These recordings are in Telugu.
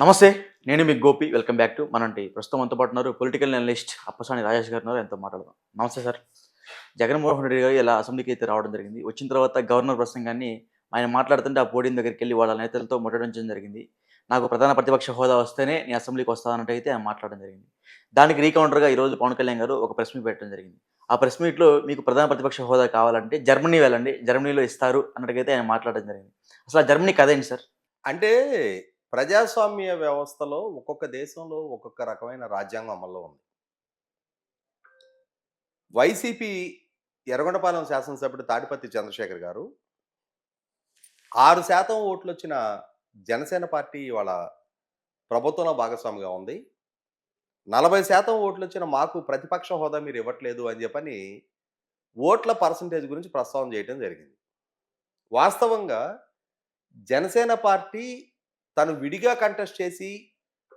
నమస్తే నేను మీ గోపి. వెల్కమ్ బ్యాక్ టు మనంటి. ప్రస్తుతం మనతో పాటు ఉన్నారు పొలిటికల్ అనలిస్ట్ అప్పసాని రాజేష్ గారు ఎంతో మాట్లాడదాం. నమస్తే సార్. జగన్మోహన్ రెడ్డి గారు ఇలా అసెంబ్లీకి అయితే రావడం జరిగింది. వచ్చిన తర్వాత గవర్నర్ ప్రసంగాన్ని ఆయన మాట్లాడుతుంటే ఆ పోడియం దగ్గరికి వెళ్ళి వాళ్ళ నేతలతో ముట్టడించడం జరిగింది. నాకు ప్రధాన ప్రతిపక్ష హోదా వస్తేనే నేను అసెంబ్లీకి వస్తానంటే అయితే ఆయన మాట్లాడడం జరిగింది. దానికి రీకౌంటర్గా ఈరోజు పవన్ కళ్యాణ్ గారు ఒక ప్రెస్ మీట్ పెట్టడం జరిగింది. ఆ ప్రెస్ మీట్లో మీకు ప్రధాన ప్రతిపక్ష హోదా కావాలంటే జర్మనీ వెళ్ళండి. జర్మనీలో ఇస్తారు అన్నట్టుగైతే ఆయన మాట్లాడడం జరిగింది. అసలు ఆ జర్మనీ కదేంటి సార్? అంటే ప్రజాస్వామ్య వ్యవస్థలో ఒక్కొక్క దేశంలో ఒక్కొక్క రకమైన రాజ్యాంగం అమల్లో ఉంది. వైసీపీ ఎర్రగొండపాలెం శాసనసభ్యుడు తాడిపత్రి చంద్రశేఖర్ గారు ఆరు శాతం ఓట్లు వచ్చిన జనసేన పార్టీ వాళ్ళ ప్రభుత్వంలో భాగస్వామిగా ఉంది. నలభై శాతం ఓట్లు వచ్చిన మాకు ప్రతిపక్ష హోదా మీరు ఇవ్వట్లేదు అని చెప్పని ఓట్ల పర్సంటేజ్ గురించి ప్రస్తావన చేయడం జరిగింది. వాస్తవంగా జనసేన పార్టీ తను విడిగా కంటెస్ట్ చేసి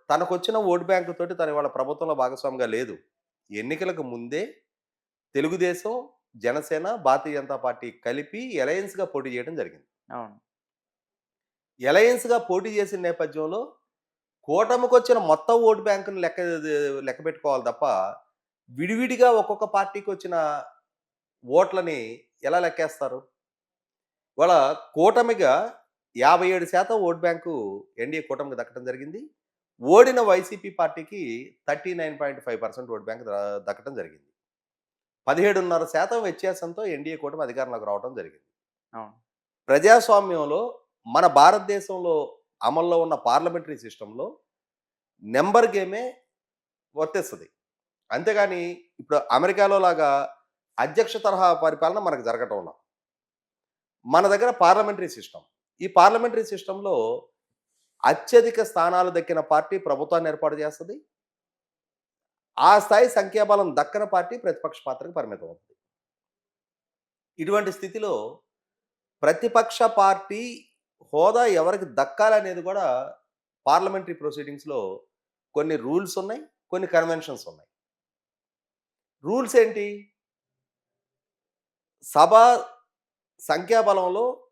తనకు వచ్చిన ఓటు బ్యాంకు తోటి తను వాళ్ళ ప్రభుత్వంలో భాగస్వామిగా లేదు. ఎన్నికలకు ముందే తెలుగుదేశం జనసేన భారతీయ జనతా పార్టీ కలిపి ఎలయన్స్గా పోటీ చేయడం జరిగింది. అవును. ఎలయన్స్గా పోటీ చేసిన నేపథ్యంలో కూటమికి వచ్చిన మొత్తం ఓటు బ్యాంకును లెక్క లెక్క పెట్టుకోవాలి తప్ప విడివిడిగా ఒక్కొక్క పార్టీకి వచ్చిన ఓట్లని ఎలా లెక్కేస్తారు? వాళ్ళ కూటమిగా యాభై ఏడు శాతం ఓట్ బ్యాంకు ఎన్డీఏ కూటమికి దక్కడం జరిగింది. ఓడిన వైసీపీ పార్టీకి thirty nine point five percent vote bank దక్కడం జరిగింది. పదిహేడున్నర శాతం వ్యత్యాసంతో ఎన్డీఏ కూటమి అధికారంలోకి రావడం జరిగింది. ప్రజాస్వామ్యంలో మన భారతదేశంలో అమల్లో ఉన్న పార్లమెంటరీ సిస్టంలో నెంబర్ గేమే వర్తిస్తుంది. అంతేగాని ఇప్పుడు అమెరికాలో లాగా అధ్యక్ష తరహా పరిపాలన మనకు జరగటంలో మన దగ్గర పార్లమెంటరీ సిస్టమ్ ఈ పార్లమెంటరీ సిస్టంలో అత్యధిక స్థానాలు దక్కిన పార్టీ ప్రభుత్వాన్ని ఏర్పాటు చేస్తుంది. ఆ స్థాయి సంఖ్యాబలం దక్కన పార్టీ ప్రతిపక్ష పాత్రకు పరిమితం అవుతుంది. ఇటువంటి స్థితిలో ప్రతిపక్ష పార్టీ హోదా ఎవరికి దక్కాలనేది కూడా పార్లమెంటరీ ప్రొసీడింగ్స్లో కొన్ని రూల్స్ ఉన్నాయి కొన్ని కన్వెన్షన్స్ ఉన్నాయి. రూల్స్ ఏంటి? సభ సంఖ్యాబలంలో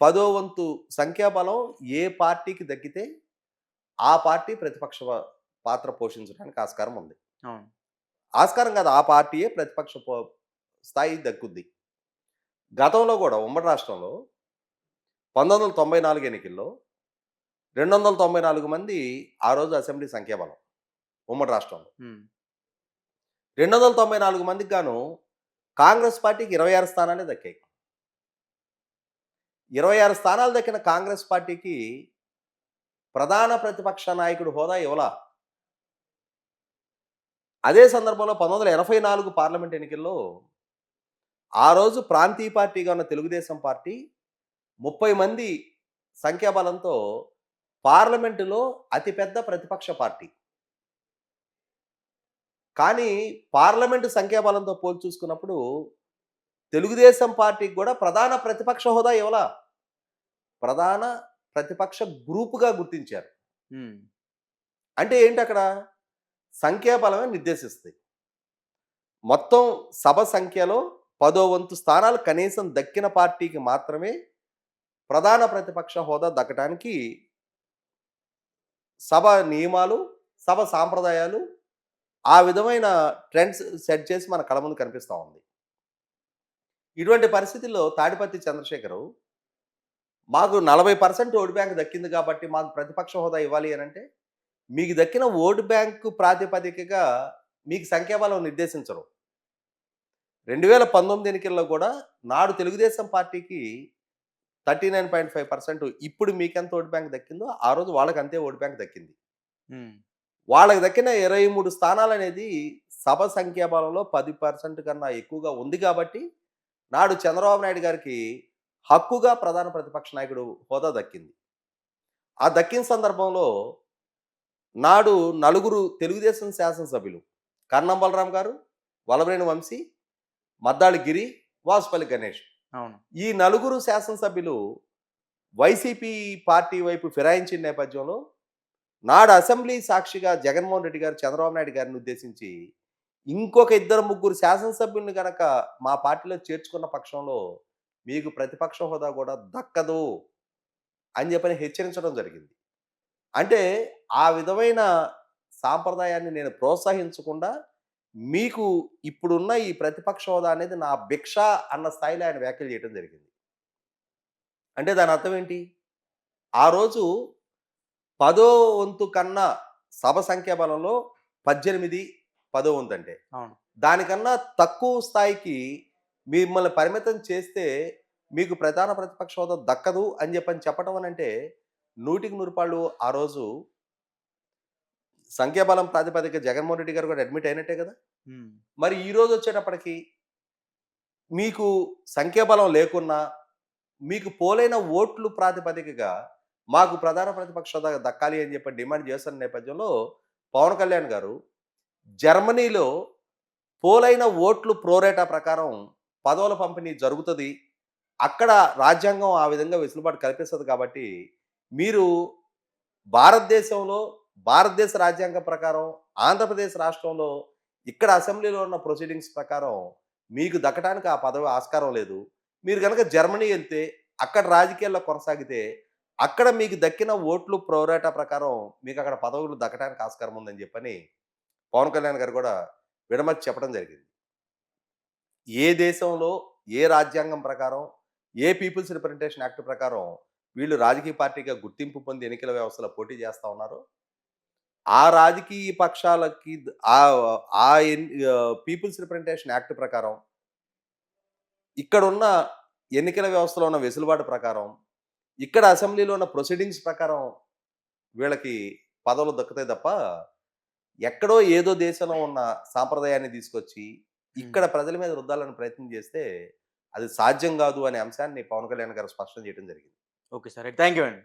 పదో వంతు సంఖ్యాబలం ఏ పార్టీకి దక్కితే ఆ పార్టీ ప్రతిపక్ష పాత్ర పోషించడానికి ఆస్కారం ఉంది. ఆస్కారం కాదు ఆ పార్టీయే ప్రతిపక్ష స్థాయి దక్కుద్ది. గతంలో కూడా ఉమ్మడి రాష్ట్రంలో పంతొమ్మిది వందల తొంభై నాలుగు ఎన్నికల్లో రెండు వందల తొంభై నాలుగు మంది ఆ రోజు అసెంబ్లీ సంఖ్యాబలం ఉమ్మడి రాష్ట్రంలో. రెండు వందల తొంభై నాలుగు మందికి గాను కాంగ్రెస్ పార్టీకి ఇరవై ఆరు స్థానాలే దక్కాయి. ఇరవై ఆరు స్థానాలు దక్కిన కాంగ్రెస్ పార్టీకి ప్రధాన ప్రతిపక్ష నాయకుడు హోదా ఇవ్వలా? అదే సందర్భంలో పంతొమ్మిది వందల ఎనభై నాలుగు పార్లమెంట్ ఎన్నికల్లో ఆ రోజు ప్రాంతీయ పార్టీగా ఉన్న తెలుగుదేశం పార్టీ ముప్పై మంది సంఖ్యాబలంతో పార్లమెంటులో అతిపెద్ద ప్రతిపక్ష పార్టీ. కానీ పార్లమెంటు సంఖ్యాబలంతో పోల్చి చూసుకున్నప్పుడు తెలుగుదేశం పార్టీకి కూడా ప్రధాన ప్రతిపక్ష హోదా ఇవ్వలా ప్రధాన ప్రతిపక్ష గ్రూపుగా గుర్తించారు. అంటే ఏంటి అక్కడ? సంఖ్యాబలమే నిర్దేశిస్తుంది మొత్తం సభ సంఖ్యలో పదో వంతు స్థానాలు కనీసం దక్కిన పార్టీకి మాత్రమే ప్రధాన ప్రతిపక్ష హోదా దక్కడానికి సభ నియమాలు సభ సాంప్రదాయాలు ఆ విధమైన ట్రెండ్స్ సెట్ చేసి మన కళ ముందు కనిపిస్తూ ఉంది. ఇటువంటి పరిస్థితుల్లో తాడిపత్రి చంద్రశేఖరు మాకు నలభై పర్సెంట్ ఓటు బ్యాంక్ దక్కింది కాబట్టి మాకు ప్రతిపక్ష హోదా ఇవ్వాలి అని అంటే మీకు దక్కిన ఓటు బ్యాంకు ప్రాతిపదికగా మీకు సంఖ్యాబలం నిర్దేశించరు రెండు వేల పంతొమ్మిది ఎన్నికల్లో కూడా నాడు తెలుగుదేశం పార్టీకి thirty nine point five percent ఇప్పుడు మీకెంత ఓటు బ్యాంక్ దక్కిందో ఆ రోజు వాళ్ళకి అంతే ఓటు బ్యాంక్ దక్కింది. వాళ్ళకి దక్కిన ఇరవై మూడు స్థానాలు అనేది సభ సంఖ్యాబలంలో పది పర్సెంట్ కన్నా ఎక్కువగా ఉంది కాబట్టి నాడు చంద్రబాబు నాయుడు గారికి హక్కుగా ప్రధాన ప్రతిపక్ష నాయకుడు హోదా దక్కింది. ఆ దక్కిన సందర్భంలో నాడు నలుగురు తెలుగుదేశం శాసనసభ్యులు కన్నం బలరాం గారు వలభరేణి వంశీ మద్దాళి గిరి వాసుపల్లి గణేష్. అవును. ఈ నలుగురు శాసనసభ్యులు వైసీపీ పార్టీ వైపు ఫిరాయించిన నేపథ్యంలో నాడు అసెంబ్లీ సాక్షిగా జగన్మోహన్ రెడ్డి గారు చంద్రబాబు నాయుడు గారిని ఉద్దేశించి ఇంకొక ఇద్దరు ముగ్గురు శాసనసభ్యుల్ని గనక మా పార్టీలో చేర్చుకున్న పక్షంలో మీకు ప్రతిపక్ష హోదా కూడా దక్కదు అని చెప్పని హెచ్చరించడం జరిగింది. అంటే ఆ విధమైన సాంప్రదాయాన్ని నేను ప్రోత్సహించకుండా మీకు ఇప్పుడున్న ఈ ప్రతిపక్ష హోదా అనేది నా భిక్ష అన్న స్థాయిలో ఆయన వ్యాఖ్యలు చేయడం జరిగింది. అంటే దాని అర్థం ఏంటి? ఆ రోజు పదో వంతు కన్నా సభ సంఖ్యాబలంలో పద్దెనిమిది పదో అవును. దానికన్నా తక్కువ స్థాయికి మిమ్మల్ని పరిమితం చేస్తే మీకు ప్రధాన ప్రతిపక్ష హోదా దక్కదు అని చెప్పని చెప్పడం అని అంటే నూటికి నూరు పాళ్ళు ఆ రోజు సంఖ్యాబలం ప్రాతిపదిక జగన్మోహన్ రెడ్డి గారు కూడా అడ్మిట్ అయినట్టే కదా. మరి ఈ రోజు వచ్చేటప్పటికి మీకు సంఖ్యాబలం లేకున్నా మీకు పోలైన ఓట్లు ప్రాతిపదికగా మాకు ప్రధాన ప్రతిపక్ష హోదా దక్కాలి అని చెప్పి డిమాండ్ చేస్తున్న నేపథ్యంలో పవన్ కళ్యాణ్ గారు జర్మనీలో పోలైన ఓట్లు ప్రోరేటా ప్రకారం పదవుల పంపిణీ జరుగుతుంది. అక్కడ రాజ్యాంగం ఆ విధంగా వెసులుబాటు కల్పిస్తుంది కాబట్టి మీరు భారతదేశంలో భారతదేశ రాజ్యాంగం ప్రకారం ఆంధ్రప్రదేశ్ రాష్ట్రంలో ఇక్కడ అసెంబ్లీలో ఉన్న ప్రొసీడింగ్స్ ప్రకారం మీకు దక్కడానికి ఆ పదవి ఆస్కారం లేదు. మీరు కనుక జర్మనీ వెళ్తే అక్కడ రాజకీయాల్లో కొనసాగితే అక్కడ మీకు దక్కిన ఓట్లు ప్రోరేటా ప్రకారం మీకు అక్కడ పదవులు దక్కడానికి ఆస్కారం ఉందని చెప్పని పవన్ కళ్యాణ్ గారు కూడా విడమర్చి చెప్పడం జరిగింది. ఏ దేశంలో ఏ రాజ్యాంగం ప్రకారం ఏ పీపుల్స్ రిప్రజెంటేషన్ యాక్ట్ ప్రకారం వీళ్ళు రాజకీయ పార్టీగా గుర్తింపు పొంది ఎన్నికల వ్యవస్థలో పోటీ చేస్తూ ఉన్నారు ఆ రాజకీయ పక్షాలకి ఆ ఆ పీపుల్స్ రిప్రజెంటేషన్ యాక్ట్ ప్రకారం ఇక్కడ ఉన్న ఎన్నికల వ్యవస్థలో ఉన్న వెసులుబాటు ప్రకారం ఇక్కడ అసెంబ్లీలో ఉన్న ప్రొసీడింగ్స్ ప్రకారం వీళ్ళకి పదవులు దక్కుతాయి తప్ప ఎక్కడో ఏదో దేశంలో ఉన్న సాంప్రదాయాన్ని తీసుకొచ్చి ఇక్కడ ప్రజల మీద రుద్దాలని ప్రయత్నం చేస్తే అది సాధ్యం కాదు అనే అంశాన్ని పవన్ కళ్యాణ్ గారు స్పష్టం చేయడం జరిగింది. Okay sir. థ్యాంక్ యూ అండి.